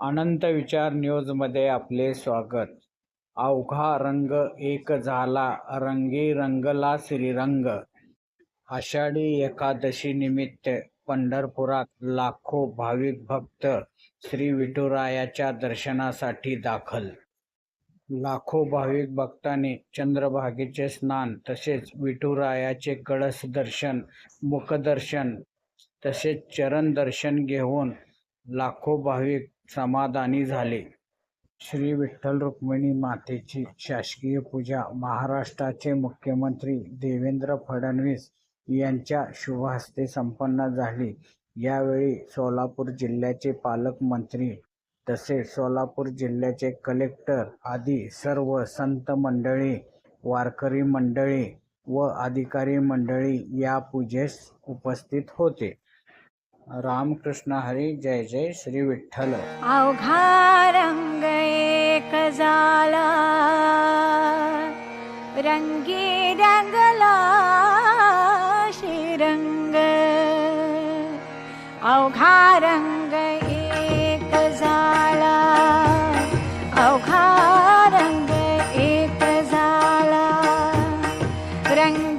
अनंत विचार न्यूजमध्ये आपले स्वागत. अवघा रंग एक झाला रंगी रंगला श्रीरंग. आषाढी एकादशी निमित्त पंढरपुरात लाखो भाविक भक्त श्री विठुरायाच्या दर्शनासाठी दाखल. लाखो भाविक भक्तांनी चंद्रभागेचे स्नान तसेच विठुरायाचे कळस दर्शन मुखदर्शन तसेच चरण दर्शन घेऊन लाखो भाविक समाधानी झाले. श्री विठ्ठल रुक्मिणी मातेची शासकीय पूजा महाराष्ट्राचे मुख्यमंत्री देवेंद्र फडणवीस यांच्या शुभहस्ते संपन्न झाली. यावेळी सोलापूर जिल्ह्याचे पालकमंत्री तसेच सोलापूर जिल्ह्याचे कलेक्टर आदी सर्व संत मंडळी वारकरी मंडळी व अधिकारी मंडळी या पूजेस उपस्थित होते. रामकृष्ण हरी जय जय श्री विठ्ठल. अवघा रंग एक झाला रंगी रंगला श्रीरंग. अवघा रंग एक झाला अवघा रंग एक झाला रंग